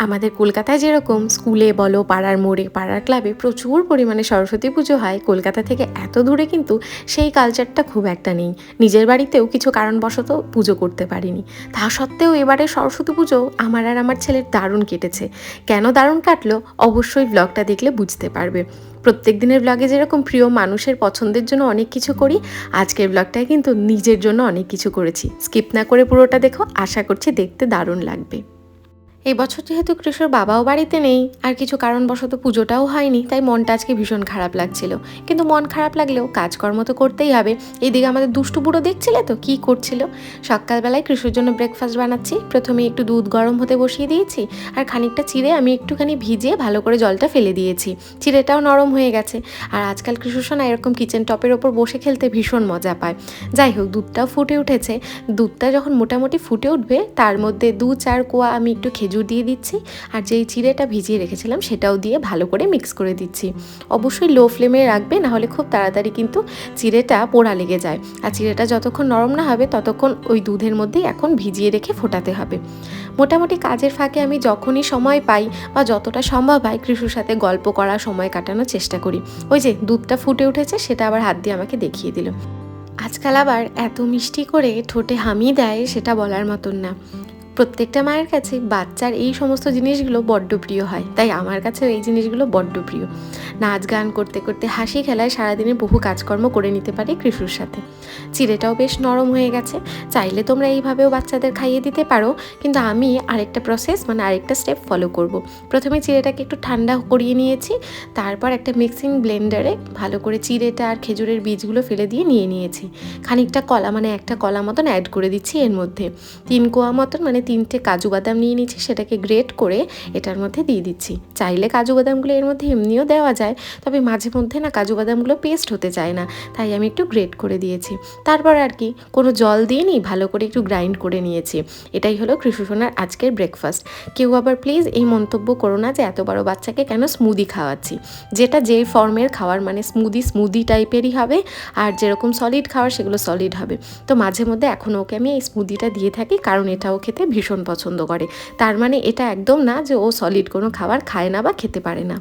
আমাদের কলকাতায় যেরকম স্কুলে বলো, পাড়ার মোড়ে, পাড়ার ক্লাবে প্রচুর পরিমাণে সরস্বতী পুজো হয়, কলকাতা থেকে এত দূরে কিন্তু সেই কালচারটা খুব একটা নেই। নিজের বাড়িতেও কিছু কারণবশত পুজো করতে পারিনি। তা সত্ত্বেও এবারে সরস্বতী পুজো আমার আর আমার ছেলের দারুণ কেটেছে। কেন দারুণ কাটলো অবশ্যই ব্লগটা দেখলে বুঝতে পারবে। প্রত্যেক দিনের ব্লগে যেরকম প্রিয় মানুষের পছন্দের জন্য অনেক কিছু করি, আজকের ব্লগটায় কিন্তু নিজের জন্য অনেক কিছু করেছি। স্কিপ না করে পুরোটা দেখো, আশা করছি দেখতে দারুণ লাগবে। এই বছর যেহেতু কৃষ্ণর বাবাও বাড়িতে নেই, আর কিছু কারণবশত পুজোটাও হয়নি, তাই মনটা আজকে ভীষণ খারাপ লাগছিল। কিন্তু মন খারাপ লাগলেও কাজকর্ম তো করতেই হবে। এইদিকে আমাদের দুষ্টু বুড়ো দেখছিলে তো? কি করছিল? সকালবেলায় কৃষ্ণর জন্য ব্রেকফাস্ট বানাচ্ছি। প্রথমে একটু দুধ গরম হতে বসিয়ে দিয়েছি, আর খানিকটা চিড়ে আমি একটুখানি ভিজিয়ে ভালো করে জলটা ফেলে দিয়েছি। চিড়েটাও নরম হয়ে গেছে। আর আজকাল কৃষ্ণসোনা এরকম কিচেন টপের ওপর বসে খেলতে ভীষণ মজা পায়। যাই হোক, দুধটাও ফুটে উঠেছে। দুধটা যখন মোটামুটি ফুটে উঠবে, তার মধ্যে দু চার কোয়া আমি একটু খেজুর দিয়ে দিচ্ছি আর যেই চিড়েটা ভিজিয়ে রেখেছিলাম সেটাও দিয়ে ভালো করে মিক্স করে দিচ্ছি। অবশ্যই লো ফ্লেমে রাখবে, নাহলে খুব তাড়াতাড়ি কিন্তু চিড়েটা পোড়া লেগে যায়। আর চিড়েটা যতক্ষণ নরম না হবে, ততক্ষণ ওই দুধের মধ্যেই এখন ভিজিয়ে রেখে ফোটাতে হবে। মোটামুটি কাজের ফাঁকে আমি যখনই সময় পাই বা যতটা সম্ভব হয়, কৃষুর সাথে গল্প করা, সময় কাটানোর চেষ্টা করি। ওই যে দুধটা ফুটে উঠেছে, সেটা আবার হাত দিয়ে আমাকে দেখিয়ে দিল। আজকাল আবার এত মিষ্টি করে ঠোঁটে হামি দেয়, সেটা বলার মতন না। প্রত্যেকটা মায়ের কাছে বাচ্চার এই সমস্ত জিনিসগুলো বড্ড প্রিয় হয়। তাই আমার কাছেও এই জিনিসগুলো বড্ড প্রিয়। নাচ গান করতে করতে হাসি খেলায় সারাদিনে বহু কাজকর্ম করে নিতে পারে কৃষুর সাথে। চিড়েটাও বেশ নরম হয়ে গেছে। চাইলে তোমরা এইভাবেও বাচ্চাদের খাইয়ে দিতে পারো। কিন্তু আমি আরেকটা প্রসেস মানে আরেকটা স্টেপ ফলো করব। প্রথমে চিড়েটাকে একটু ঠান্ডা করিয়ে নিয়েছি। তারপর একটা মিক্সিং ব্লেন্ডারে ভালো করে চিড়েটা আর খেজুরের বীজগুলো ফেলে দিয়ে নিয়ে নিয়েছি। খানিকটা কলা মানে একটা কলা মতন অ্যাড করে দিচ্ছি এর মধ্যে। তিন কোয়া মতন মানে তিনটে কাজু বাদাম নিয়ে নিচ্ছি, সেটাকে গ্রেট করে এটার মধ্যে দিয়ে দিচ্ছি। চাইলে কাজু বাদামগুলো এর মধ্যে এমনিও দেওয়া যায়, তবে মাঝে মধ্যে না কাজু বাদামগুলো পেস্ট হতে চায় না, তাই আমি একটু গ্রেট করে দিয়েছি। তারপর আর কি, কোনো জল দিয়ে নিই ভালো করে একটু গ্রাইন্ড করে নিয়েছি। এটাই হলো কৃষুসোনার আজকের ব্রেকফাস্ট কেউ আবার প্লিজ এই মন্তব্য করো না যে, এত বড় বাচ্চাকে কেন স্মুদি খাওয়াচ্ছি? যেটা যে ফর্মের খাওয়ার মানে স্মুদি স্মুদি টাইপেরই হবে, আর যেরকম সলিড খাওয়ার সেগুলো সলিড হবে। তো মাঝে মধ্যে এখনও ওকে আমি এই স্মুদিটা দিয়ে থাকি, কারণ এটাও খেতে ভীষণ পছন্দ করে। তার মানে এটা একদম না যে ও সলিড কোনো খাবার খায় না বা খেতে পারে না।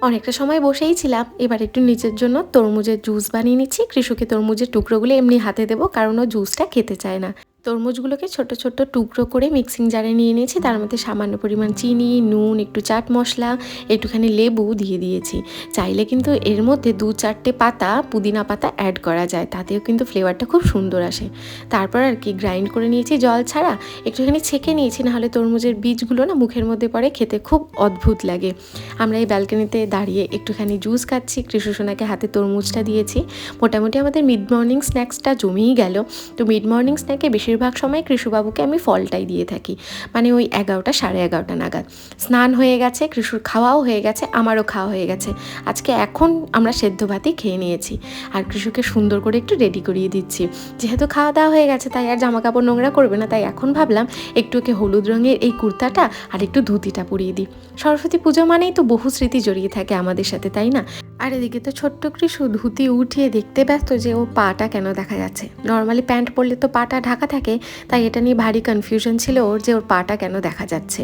অনেকটা সময় বসেই ছিলাম। এবার একটু নিজের জন্য তরমুজের জুস বানিয়ে নিচ্ছি। কৃষকে তরমুজের টুকরোগুলো এমনি হাতে দেবো কারণ ও জুসটা খেতে চায় না। তরমুজগুলোকে ছোট ছোট টুকরো করে মিক্সিং জারে নিয়ে নিয়েছি। তার মধ্যে সামান্য পরিমাণ চিনি, নুন, একটু চাট মশলা, একটুখানি লেবু দিয়ে দিয়েছি। চাইলে কিন্তু এর মধ্যে দু চারটে পাতা, পুদিনা পাতা অ্যাড করা যায়। তাতেও কিন্তু ফ্লেভারটা খুব সুন্দর আসে। তারপর আর কি গ্রাইন্ড করে নিয়েছি জল ছাড়া। একটুখানি ছেঁকে নিয়েছি, নাহলে তরমুজের বীজগুলো না মুখের মধ্যে পড়ে, খেতে খুব অদ্ভুত লাগে। আমরা এই ব্যালকনিতে দাঁড়িয়ে একটুখানি জুস খাচ্ছি। কৃষ্ণসোনাকে হাতে তরমুজটা দিয়েছি। মোটামুটি আমাদের মিড মর্নিং স্ন্যাক্সটা জমেই গেল। তো মিড মর্নিং স্ন্যাকে বেশি বেশিরভাগ সময় কৃষুবাবুকে আমি ফলটাই দিয়ে থাকি। মানে ওই এগারোটা, সাড়ে এগারোটা নাগাদ। স্নান হয়ে গেছে, কৃষুর খাওয়াও হয়ে গেছে, আমারও খাওয়া হয়ে গেছে। আজকে এখন আমরা সেদ্ধ ভাতই খেয়ে নিয়েছি। আর কৃষুকে সুন্দর করে একটু রেডি করিয়ে দিচ্ছি। যেহেতু খাওয়া দাওয়া হয়ে গেছে, তাই আর জামা কাপড় নোংরা করবে না, তাই এখন ভাবলাম একটু ওকে হলুদ রঙের এই কুর্তাটা আর একটু ধুতিটা পরিয়ে দিই। সরস্বতী পুজো মানেই তো বহু স্মৃতি জড়িয়ে থাকে আমাদের সাথে, তাই না? আর এদিকে তো ছোট্ট কৃষু ধুতি উঠিয়ে দেখতে ব্যস্ত যে ও পাটা কেন দেখা যাচ্ছে। নর্মালি প্যান্ট পরলে তো পাটা ঢাকা থাকে, তাই এটা নিয়ে ভারী কনফিউশন ছিল ওর যে ওর পাটা কেন দেখা যাচ্ছে।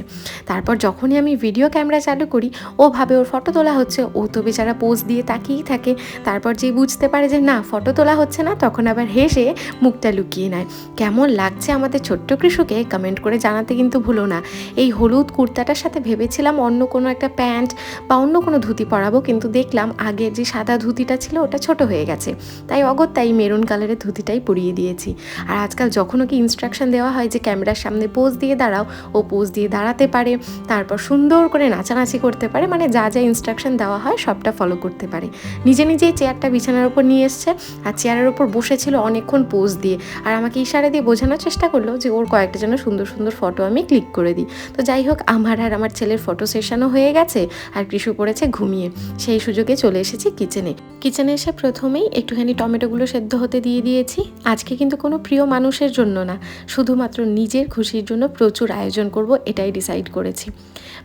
তারপর যখনই আমি ভিডিও ক্যামেরা চালু করি, ও ভাবে ওর ফটো তোলা হচ্ছে, ও তো বেচারা পোজ দিয়ে তাকিয়েই থাকে। তারপর যে বুঝতে পারে যে না ফটো তোলা হচ্ছে না, তখন আবার হেসে মুখটা লুকিয়ে নেয়। কেমন লাগছে আমাদের ছোট্ট কৃষকে কমেন্ট করে জানাতে কিন্তু ভুলো না। এই হলুদ কুর্তাটার সাথে ভেবেছিলাম অন্য কোনো একটা প্যান্ট বা অন্য কোনো ধুতি পরাবো, কিন্তু দেখলাম আগের যে সাদা ধুতিটা ছিল ওটা ছোট হয়ে গেছে। তাই অগত্যাই মেরুন কালারের ধুতিটাই পরিয়ে দিয়েছি। আর আজকাল যখন ওকে ইনস্ট্রাকশন দেওয়া হয় যে ক্যামেরার সামনে পোজ দিয়ে দাঁড়াও, ও পোজ দিয়ে দাঁড়াতে পারে, তারপর সুন্দর করে নাচানাচি করতে পারে মানে যা যা ইনস্ট্রাকশন দেওয়া হয় সবটা ফলো করতে পারে। নিজে নিজেই চেয়ারটা বিছানার ওপর নিয়ে এসছে, আর চেয়ারের ওপর বসেছিল অনেকক্ষণ পোজ দিয়ে। আর আমাকে ইশারা দিয়ে বোঝানোর চেষ্টা করল যে ওর কয়েকটা যেন সুন্দর সুন্দর ফটো আমি ক্লিক করে দিই। তো যাই হোক, আমার আর আমার ছেলের ফটো সেশনও হয়ে গেছে, আর কৃষু পড়েছে ঘুমিয়ে। সেই সুযোগে চলে এসেছি কিচেনে। কিচেনে এসে প্রথমেই একটুখানি টমেটোগুলো সেদ্ধ হতে দিয়ে দিয়েছি। আজকে কিন্তু কোনো প্রিয় মানুষের জন্য না, শুধুমাত্র নিজের খুশির জন্য প্রচুর আয়োজন করব, এটাই ডিসাইড করেছি।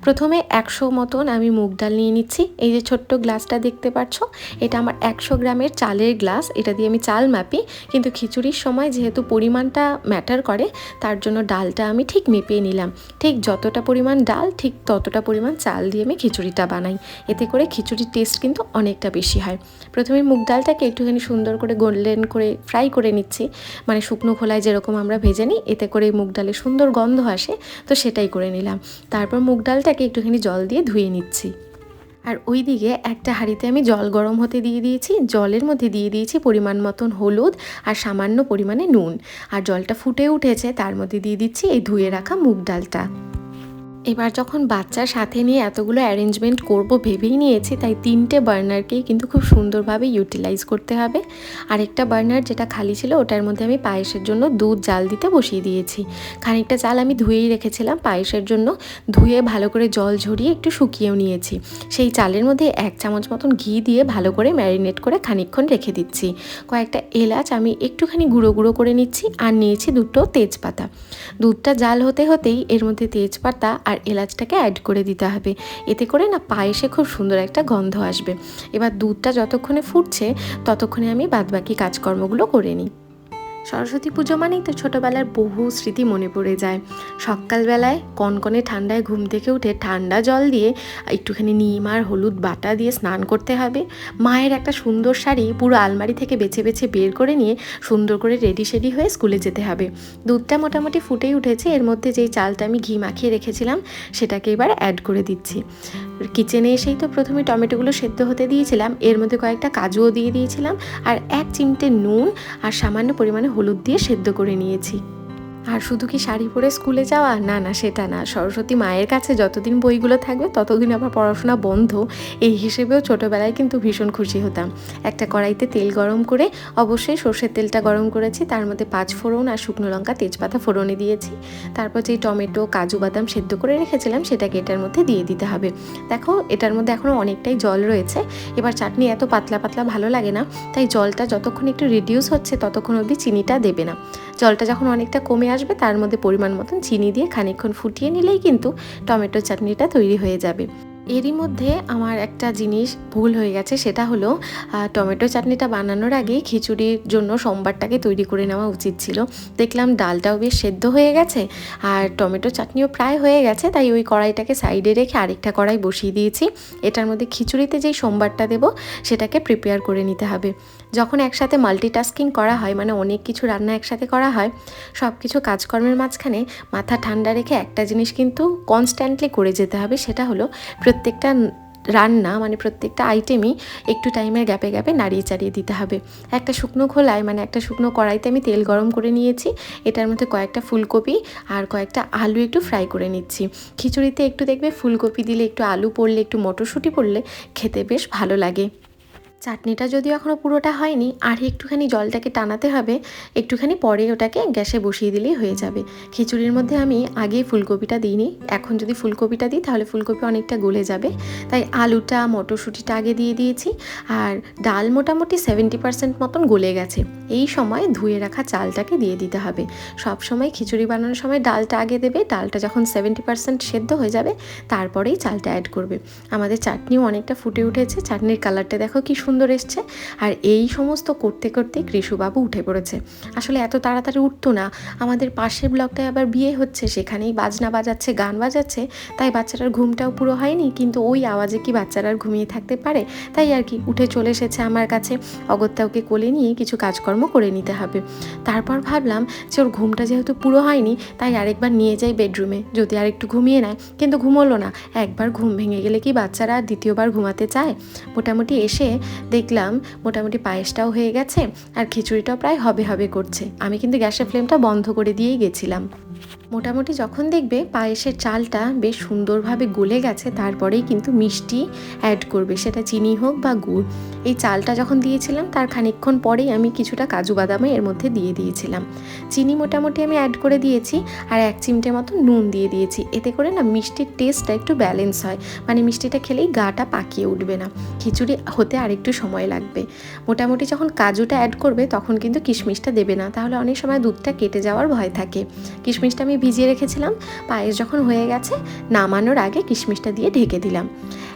প্রথমে একশো মতন আমি মুগ ডাল নিয়ে নিচ্ছি। এই যে ছোট্ট গ্লাসটা দেখতে পাচ্ছ, এটা আমার একশো গ্রামের চালের গ্লাস। এটা দিয়ে আমি চাল মাপি, কিন্তু খিচুড়ির সময় যেহেতু পরিমাণটা ম্যাটার করে, তার জন্য ডালটা আমি ঠিক মেপে নিলাম। ঠিক যতটা পরিমাণ ডাল, ঠিক ততটা পরিমাণ চাল দিয়ে আমি খিচুড়িটা বানাই। এতে করে খিচুড়ির টেস্ট কিন্তু অনেকটা বেশি হয়। প্রথমে মুগ ডালটাকে একটুখানি সুন্দর করে গোল্ডেন করে ফ্রাই করে নিচ্ছি। মানে শুকনো খোলায় যেরকম আমরা ভেজে নিই, এতে করে মুগ ডালে সুন্দর গন্ধ আসে, তো সেটাই করে নিলাম। তারপর মুগ ডালটাকে একটুখানি জল দিয়ে ধুয়ে নিচ্ছি। আর ওই দিকে একটা হাঁড়িতে আমি জল গরম হতে দিয়ে দিয়েছি, জলের মধ্যে দিয়ে দিয়েছি পরিমাণ মতন হলুদ আর সামান্য পরিমাণে নুন। আর জলটা ফুটে উঠেছে, তার মধ্যে দিয়ে দিচ্ছি এই ধুয়ে রাখা মুগ ডালটা। এবার যখন বাচ্চার সাথে নিয়ে এতগুলো অ্যারেঞ্জমেন্ট করব ভেবেই নিয়েছি, তাই তিনটে বার্নারকেই কিন্তু খুব সুন্দরভাবে ইউটিলাইজ করতে হবে। আরেকটা বার্নার যেটা খালি ছিল, ওটার মধ্যে আমি পায়েসের জন্য দুধ জাল দিতে বসিয়ে দিয়েছি। খানিকটা চাল আমি ধুয়েই রেখেছিলাম পায়েসের জন্য, ধুয়ে ভালো করে জল ঝরিয়ে একটু শুকিয়েও নিয়েছি। সেই চালের মধ্যে এক চামচ মতন ঘি দিয়ে ভালো করে ম্যারিনেট করে খানিকক্ষণ রেখে দিচ্ছি। কয়েকটা এলাচ আমি একটুখানি গুঁড়ো গুঁড়ো করে নিচ্ছি, আর নিয়েছি দুটো তেজপাতা। দুধটা জাল হতে হতেই এর মধ্যে তেজপাতা আর আর এলাচটাকে অ্যাড করে দিতে হবে। এতে করে না পায়েসে খুব সুন্দর একটা গন্ধ আসবে। এবার দুধটা যতক্ষণে ফুটছে, ততক্ষণে আমি বাদবাকি কাজকর্মগুলো করে নিই। সরস্বতী পুজো মানেই তো ছোটোবেলার বহু স্মৃতি মনে পড়ে যায়। সকালবেলায় কনকনে ঠান্ডায় ঘুম থেকে উঠে ঠান্ডা জল দিয়ে একটুখানি নিম আর হলুদ বাটা দিয়ে স্নান করতে হবে। মায়ের একটা সুন্দর শাড়ি পুরো আলমারি থেকে বেছে বেছে বের করে নিয়ে সুন্দর করে রেডি সেডি হয়ে স্কুলে যেতে হবে। দুধটা মোটামুটি ফুটেই উঠেছে, এর মধ্যে যেই চালটা আমি ঘি মাখিয়ে রেখেছিলাম সেটাকে এবার অ্যাড করে দিচ্ছি। কিচেনে এসেই তো প্রথমে টমেটোগুলো সেদ্ধ হতে দিয়েছিলাম, এর মধ্যে কয়েকটা কাজুও দিয়ে দিয়েছিলাম, আর এক চিমটে নুন আর সামান্য পরিমাণে হলুদ দিয়ে সেদ্ধ করে নিয়েছি। আর শুধু কি শাড়ি পরে স্কুলে যাওয়া? না না, সেটা না। সরস্বতী মায়ের কাছে যতদিন বইগুলো থাকবে, ততদিন আবার পড়াশোনা বন্ধ। এই হিসেবেও ছোটোবেলায় কিন্তু ভীষণ খুশি হতাম। একটা কড়াইতে তেল গরম করে, অবশ্যই সর্ষের তেলটা গরম করেছি। তার মধ্যে পাঁচ ফোড়ন আর শুকনো লঙ্কা তেজপাতা ফোড়নে দিয়েছি। তারপর যেই টমেটো, কাজু বাদাম সেদ্ধ করে রেখেছিলাম, সেটাকে এটার মধ্যে দিয়ে দিতে হবে। দেখো, এটার মধ্যে এখনও অনেকটাই জল রয়েছে। এবার চাটনি এত পাতলা পাতলা ভালো লাগে না। তাই জলটা যতক্ষণ একটু রিডিউস হচ্ছে, ততক্ষণ অবধি চিনিটা দেবে না। জলটা যখন অনেকটা কমে আসবে, তার মধ্যে পরিমাণ মতন চিনি দিয়ে খানিকক্ষণ ফুটিয়ে নিলেই কিন্তু টমেটো চাটনিটা তৈরি হয়ে যাবে। এরই মধ্যে আমার একটা জিনিস ভুল হয়ে গেছে, সেটা হলো টমেটো চাটনিটা বানানোর আগে খিচুড়ির জন্য সোমবারটাকে তৈরি করে নেওয়া উচিত ছিল। দেখলাম ডালটাও বেশ সেদ্ধ হয়ে গেছে, আর টমেটো চাটনিও প্রায় হয়ে গেছে, তাই ওই কড়াইটাকে সাইডে রেখে আরেকটা কড়াই বসিয়ে দিয়েছি। এটার মধ্যে খিচুড়িতে যেই সোমবারটা দেবো, সেটাকে প্রিপেয়ার করে নিতে হবে। যখন একসাথে মাল্টিটাস্কিং করা হয় মানে অনেক কিছু রান্না একসাথে করা হয় সব কিছু কাজকর্মের মাঝখানে মাথা ঠান্ডা রেখে একটা জিনিস কিন্তু কনস্ট্যান্টলি করে যেতে হবে, সেটা হলো প্রত্যেকটা রান্না মানে প্রত্যেকটা আইটেমই একটু টাইমের গ্যাপে গ্যাপে নাড়িয়ে চাড়িয়ে দিতে হবে। একটা শুকনো খোলায় মানে একটা শুকনো কড়াইতে আমি তেল গরম করে নিয়েছি, এটার মধ্যে কয়েকটা ফুলকপি আর কয়েকটা আলু একটু ফ্রাই করে নিচ্ছি। খিচুড়িতে একটু দেখবে ফুলকপি দিলে একটু আলু পড়লে, একটু মটরশুঁটি পড়লে খেতে বেশ ভালো লাগে। চাটনিটা যদি এখনও পুরোটা হয়নি, আর একটুখানি জলটাকে টানাতে হবে, একটুখানি পরে ওটাকে গ্যাসে বসিয়ে দিলেই হয়ে যাবে। খিচুড়ির মধ্যে আমি আগেই ফুলকপিটা দিইনি, এখন যদি ফুলকপিটা দিই তাহলে ফুলকপি অনেকটা গলে যাবে। তাই আলুটা, মটরশুঁটিটা আগে দিয়ে দিয়েছি, আর ডাল মোটামুটি সেভেন্টি পার্সেন্ট মতন গলে গেছে। এই সময় ধুয়ে রাখা চালটাকে দিয়ে দিতে হবে। সব সময় খিচুড়ি বানানোর সময় ডালটা আগে দেবে, ডালটা যখন সেভেন্টি পার্সেন্ট সেদ্ধ হয়ে যাবে, তারপরেই চালটা অ্যাড করবে। আমাদের চাটনিও অনেকটা ফুটে উঠেছে, চাটনির কালারটা দেখো কি সুন্দর এসছে। আর এই সমস্ত করতে করতে কৃষুবাবু উঠে পড়েছে। আসলে এত তাড়াতাড়ি উঠতো না, আমাদের পাশের ব্লকটায় আবার বিয়ে হচ্ছে, সেখানেই বাজনা বাজাচ্ছে, গান বাজাচ্ছে, তাই বাচ্চাটার ঘুমটাও পুরো হয়নি, কিন্তু ওই আওয়াজে কি বাচ্চারা ঘুমিয়ে থাকতে পারে? তাই আর কি, উঠে চলে এসেছে আমার কাছে। অগত্যা ওকে কোলে নিয়ে কিছু কাজকর্ম করে নিতে হবে। তারপর ভাবলাম যে ওর ঘুমটা যেহেতু পুরো হয়নি, তাই আরেকবার নিয়ে যাই বেডরুমে যদি আর একটু ঘুমিয়ে নেয়, কিন্তু ঘুমোলো না। একবার ঘুম ভেঙে গেলে কি বাচ্চারা আর দ্বিতীয়বার ঘুমাতে চায়? মোটামুটি এসে দেখলাম মোটামুটি পায়েসটাও হয়ে গেছে, আর খিচুড়িটাও প্রায় হবে হবে করছে। আমি কিন্তু গ্যাসের ফ্লেমটা বন্ধ করে দিয়েই গেছিলাম। মোটামুটি যখন দেখবে পায়েসের চালটা বেশ সুন্দরভাবে গলে গেছে, তারপরেই কিন্তু মিষ্টি অ্যাড করবে। সেটা চিনি হোক বা গুড়। এই চালটা যখন দিয়েছিলাম, তার খানিকক্ষণ পরেই আমি কিছুটা কাজু বাদামও এর মধ্যে দিয়ে দিয়েছিলাম। চিনি মোটামুটি আমি অ্যাড করে দিয়েছি আর এক চিমটে মতো নুন দিয়ে দিয়েছি। এতে করে না মিষ্টির টেস্টটা একটু ব্যালেন্স হয়। মানে মিষ্টিটা খেলেই গাটা পাকিয়ে উঠবে না। খিচুড়ি হতে আরেকটু সময় লাগবে। মোটামুটি যখন কাজুটা অ্যাড করবে, তখন কিন্তু কিশমিশটা দেবে না। তাহলে অনেক সময় দুধটা কেটে যাওয়ার ভয় থাকে। কিশমিশটা আমি ভিজিয়ে রেখেছিলাম পায়েস যখন হয়ে গেছে নামানোর আগে কিশমিশটা দিয়ে ঢেকে দিলাম।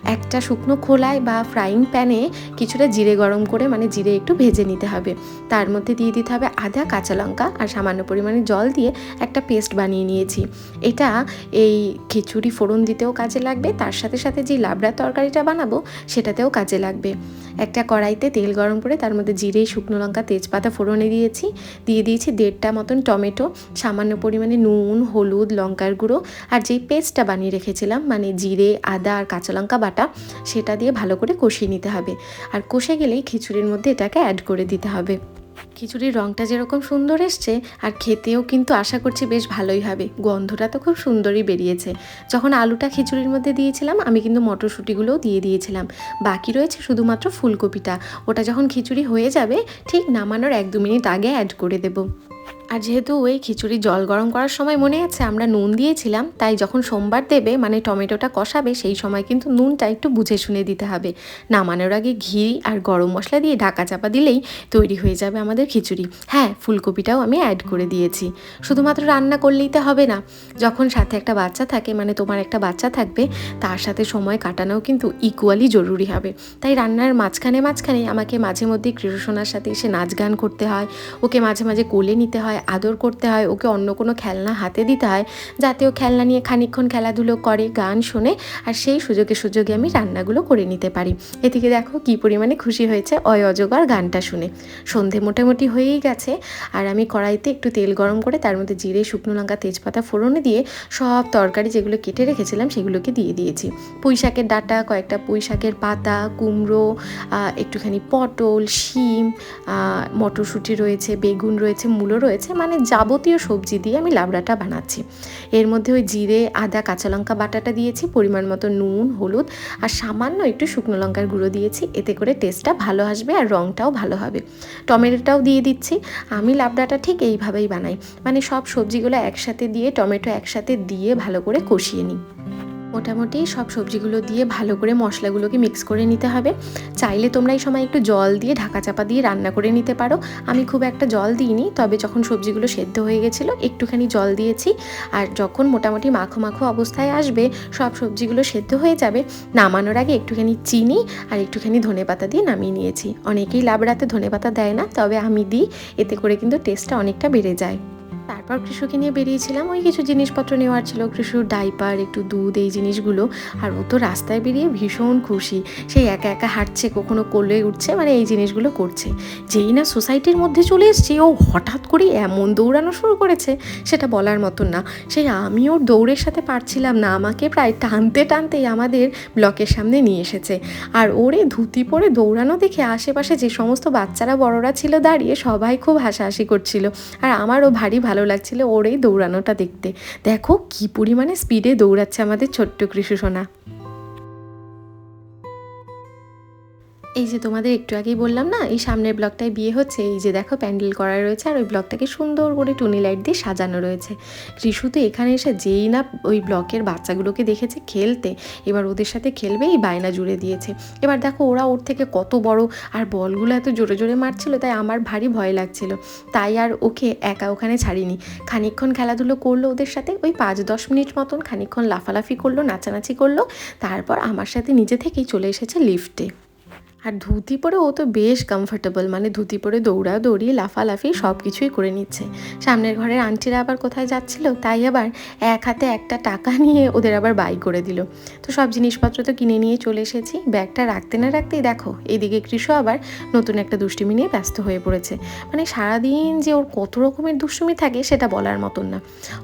একটা শুকনো খোলায় বা ফ্রাইং প্যানে কিছুটা জিরে গরম করে মানে জিরে একটু ভেজে নিতে হবে। তার মধ্যে দিয়ে দিতে হবে আদা, কাঁচা লঙ্কা আর সামান্য পরিমাণে জল দিয়ে একটা পেস্ট বানিয়ে নিয়েছি। এটা এই খিচুড়ি ফোড়ন দিতেও কাজে লাগবে, তার সাথে সাথে যে লাবড়া তরকারিটা বানাবো, সেটাতেও কাজে লাগবে। একটা কড়াইতে তেল গরম করে তার মধ্যে জিরে, শুকনো লঙ্কা, তেজপাতা ফোড়নে দিয়েছি। দিয়ে দিয়েছি দেড়টা মতন টমেটো, সামান্য পরিমাণে নুন, হলুদ, লঙ্কার গুঁড়ো। আর যেই পেস্টটা বানিয়ে রেখেছিলাম মানে জিরে, আদা আর কাঁচা লঙ্কা বাটা সেটা দিয়ে ভালো করে কষিয়ে নিতে হবে। আর কষে গেলেই খিচুড়ির মধ্যে এটাকে অ্যাড করে দিতে হবে। খিচুড়ির রঙটা যেরকম সুন্দর এসছে, আর খেতেও কিন্তু আশা করছি বেশ ভালোই হবে। গন্ধটা তো খুব সুন্দরই বেরিয়েছে। যখন আলুটা খিচুড়ির মধ্যে দিয়েছিলাম, আমি কিন্তু মটরশুঁটিগুলোও দিয়ে দিয়েছিলাম। বাকি রয়েছে শুধুমাত্র ফুলকপিটা। ওটা যখন খিচুড়ি হয়ে যাবে, ঠিক নামানোর এক দু মিনিট আগে অ্যাড করে দেবো। আর যেহেতু ওই খিচুড়ি জল গরম করার সময় মনে আছে, আমরা নুন দিয়েছিলাম, তাই যখন সোমবার দেবে মানে টমেটোটা কষাবে, সেই সময় কিন্তু নুনটা একটু বুঝে শুনে দিতে হবে। নামানোর আগে ঘি আর গরম মশলা দিয়ে ঢাকা চাপা দিলেই তৈরি হয়ে যাবে আমাদের খিচুড়ি। হ্যাঁ ফুলকপিটাও আমি অ্যাড করে দিয়েছি। শুধুমাত্র রান্না করলেই তো হবে না। যখন সাথে একটা বাচ্চা থাকে মানে তোমার একটা বাচ্চা থাকবে, তার সাথে সময় কাটানোও কিন্তু ইকুয়ালি জরুরি হবে। তাই রান্নার মাঝখানে মাঝখানে আমাকে মাঝে মধ্যে কৃষ্ণসোনার সাথে এসে নাচ গান করতে হয়, ওকে মাঝে মাঝে কোলে নিতে হয় আদর করতে হয়, ওকে অন্য কোনো খেলনা হাতে দিতে হয় যাতে ও খেলনা নিয়ে খানিকক্ষণ খেলাধুলো করে, গান শোনে, আর সেই সুযোগে সুযোগে আমি রান্নাগুলো করে নিতে পারি। এদিকে দেখো কী পরিমাণে খুশি হয়েছে অয় অজগর গানটা শুনে। সন্ধে মোটামুটি হয়েই গেছে, আর আমি কড়াইতে একটু তেল গরম করে তার মধ্যে জিরে, শুকনো লঙ্কা, তেজপাতা ফোড়নে দিয়ে সব তরকারি যেগুলো কেটে রেখেছিলাম সেগুলোকে দিয়ে দিয়েছি। পুঁই শাকের ডাটা, কয়েকটা পুঁই শাকের পাতা, কুমড়ো একটুখানি পটল, শিম মটরশুঁটি রয়েছে, বেগুন রয়েছে, মূলো রয়েছে মানে যাবতীয় সবজি দিয়ে আমি লাবড়াটা বানাচ্ছি। এর মধ্যে ওই জিরে, আদা, কাঁচা লঙ্কা বাটাটা দিয়েছি, পরিমাণ মতো নুন, হলুদ আর সামান্য একটু শুকনো লঙ্কার গুঁড়ো দিয়েছি। এতে করে টেস্টটা ভালো আসবে আর রঙটাও ভালো হবে। টমেটোটাও দিয়ে দিচ্ছি। আমি লাবড়াটা ঠিক এইভাবেই বানাই। মানে সব সবজিগুলো একসাথে দিয়ে, টমেটো একসাথে দিয়ে ভালো করে কষিয়ে নিই। মোটামুটি সব সবজিগুলো দিয়ে ভালো করে মশলাগুলোকে মিক্স করে নিতে হবে। চাইলে তোমরা এই সময় একটু জল দিয়ে ঢাকা চাপা দিয়ে রান্না করে নিতে পারো। আমি খুব একটা জল দিইনি, তবে যখন সবজিগুলো সেদ্ধ হয়ে গেছিল, একটুখানি জল দিয়েছি। আর যখন মোটামুটি মাখো মাখো অবস্থায় আসবে, সব সবজিগুলো সেদ্ধ হয়ে যাবে, নামানোর আগে একটুখানি চিনি আর একটুখানি ধনে পাতা দিয়ে নামিয়ে নিয়েছি। অনেকেই লাবড়াতে ধনে পাতা দেয় না, তবে আমি দিই, এতে করে কিন্তু টেস্টটা অনেকটা বেড়ে যায়। তারপর কৃষকে নিয়ে বেরিয়েছিলাম। ওই কিছু জিনিসপত্র নেওয়ার ছিল কৃষুর ডাইপার, একটু দুধ, এই জিনিসগুলো। আর ও তো রাস্তায় বেরিয়ে ভীষণ খুশি। সেই একা একা হাঁটছে, কখনো কোলে উঠছে মানে এই জিনিসগুলো করছে। যেই না সোসাইটির মধ্যে চলে এসছে, ও হঠাৎ করে এমন দৌড়ানো শুরু করেছে, সেটা বলার মতন না। সেই আমি ওর দৌড়ের সাথে পারছিলাম না, আমাকে প্রায় টানতে টানতেই আমাদের ব্লকের সামনে নিয়ে এসেছে। আর ওরে ধুতি পরে দৌড়ানো দেখে আশেপাশে যে সমস্ত বাচ্চারা, বড়রা ছিল দাঁড়িয়ে সবাই খুব হাসাহাসি করছিল। আর আমারও ভারী ভালো লাগছিল ওর এই দৌড়ানোটা দেখতে। দেখো কি পরিমাণে স্পিডে দৌড়াচ্ছে আমাদের ছোট্ট কৃষি সোনা। এই যে তোমাদের একটু আগেই বললাম না, এই সামনের ব্লকটায় বিয়ে হচ্ছে, এই যে দেখো প্যান্ডেল করা রয়েছে আর ওই ব্লকটাকে সুন্দর করে টুনি লাইট দিয়ে সাজানো রয়েছে। ত্রিশু তো এখানে এসে যেই না ওই ব্লকের বাচ্চাগুলোকে দেখেছে খেলতে, এবার ওদের সাথে খেলবে, এই বায়না জুড়ে দিয়েছে। এবার দেখো ওরা ওর থেকে কত বড় আর বলগুলো এত জোরে জোরে মারছিল, তাই আমার ভারী ভয় লাগছিল। তাই আর ওকে একা ওখানে ছাড়িনি। খানিকক্ষণ খেলাধুলো করল ওদের সাথে, ওই পাঁচ দশ মিনিট মতন খানিকক্ষণ লাফালাফি করল, নাচানাচি করল, তারপর আমার সাথে নিজে থেকেই চলে এসেছে লিফটে। আর ধুতি পরে ও তো বেশ কমফোর্টেবল মানে ধুতি পরে দৌড়া দৌড়ি, লাফালাফি সব কিছুই করে নিচ্ছে। সামনের ঘরের আন্টিরা আবার কোথায় যাচ্ছিল? তাই আবার এক হাতে একটা টাকা নিয়ে ওদের আবার বাই করে দিল। তো সব জিনিসপত্র তো কিনে নিয়ে চলে এসেছি। ব্যাগটা রাখতে না রাখতেই দেখো, এদিকে কৃষ আবার নতুন একটা দুষ্টুমি নিয়ে ব্যস্ত হয়ে পড়েছে। মানে সারাদিন যে ওর কত রকমের দুষ্টুমি থাকে সেটা বলার মতন না।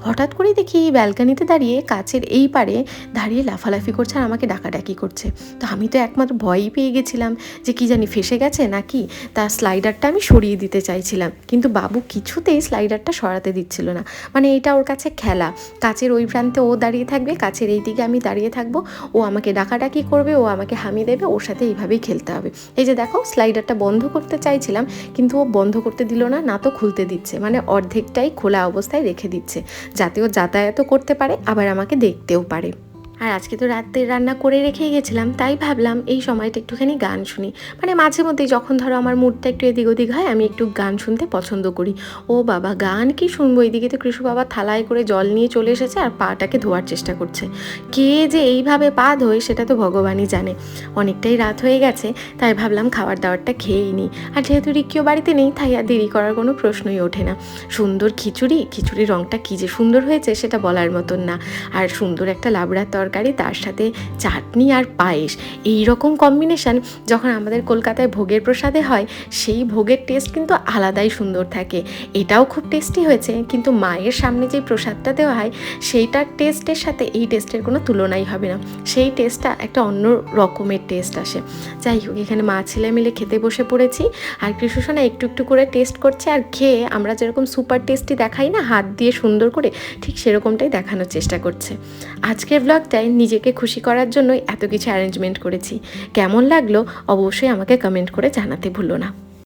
হঠাৎ করেই দেখি ব্যালকানিতে দাঁড়িয়ে কাছের এই পারে দাঁড়িয়ে লাফালাফি করছে আর আমাকে ডাকাডাকি করছে। তো আমি তো একমাত্র ভয়ই পেয়ে গেছিলাম। যে কি জানি ফেসে গেছে নাকি, তার স্লাইডারটা আমি সরিয়ে দিতে চাইছিলাম। কিন্তু বাবু কিছুতেই স্লাইডারটা সরাতে দিচ্ছিল না। মানে এটা ওর কাছে খেলা। কাছের ওই প্রান্তে ও দাঁড়িয়ে থাকবে, কাছের এই দিকে আমি দাঁড়িয়ে থাকব। ও আমাকে ডাকাডাকি করবে, ও আমাকে হামি দেবে, ওর সাথে এইভাবেই খেলতে হবে। এই যে দেখো স্লাইডারটা বন্ধ করতে চাইছিলাম, কিন্তু ও বন্ধ করতে দিল না না তো খুলতে দিচ্ছে। মানে অর্ধেকটাই খোলা অবস্থায় রেখে দিচ্ছে, যাতে ও যাতায়াতও করতে পারে, আবার আমাকে দেখতেও পারে। আর আজকে তো রাত্রে রান্না করে রেখেই গেছিলাম, তাই ভাবলাম এই সময়টা একটুখানি গান শুনি। মানে মাঝে মধ্যে যখন ধরো আমার মুডটা একটু এদিক ওদিক হয়, আমি একটু গান শুনতে পছন্দ করি। ও বাবা, গান কি শুনব? এদিকে তো কৃষু বাবা থালায় করে জল নিয়ে চলে এসেছে আর পাটাকে ধোয়ার চেষ্টা করছে। কে যে এইভাবে পা ধোয় সেটা তো ভগবানই জানে। অনেকটাই রাত হয়ে গেছে, তাই ভাবলাম খাবার দাবারটা খেয়েই নিই। আর যেহেতু রিক্কিও বাড়িতে নেই, তাই আর দেরি করার কোনো প্রশ্নই ওঠে না। সুন্দর খিচুড়ি? খিচুড়ির রঙটা কী যে সুন্দর হয়েছে সেটা বলার মতন না। আর সুন্দর একটা লাবড়ার তরকারি, তার সাথে চাটনি আর পায়েস। এই রকম কম্বিনেশান যখন আমাদের কলকাতায় ভোগের প্রসাদে হয়, সেই ভোগের টেস্ট কিন্তু আলাদাই সুন্দর থাকে। এটাও খুব টেস্টি হয়েছে, কিন্তু মায়ের সামনে যে প্রসাদটা দেওয়া হয়, সেইটার টেস্টের সাথে এই টেস্টের কোনো তুলনাই হবে না। সেই টেস্টটা একটা অন্য রকমের টেস্ট আসে। যাই হোক, এখানে মা ছেলে মিলে খেতে বসে পড়েছি। আর কৃষ্ণসোনা একটু একটু করে টেস্ট করছে আর খেয়ে আমরা যেরকম সুপার টেস্টি দেখাই না, হাত দিয়ে সুন্দর করে ঠিক সেরকমটাই দেখানোর চেষ্টা করছে। আজকের ব্লগটায় নিজেকে খুশি করার জন্যই এত কিছু অ্যারেঞ্জমেন্ট করেছি। কেমন লাগল অবশ্যই আমাকে কমেন্ট করে জানাতে ভুলো না।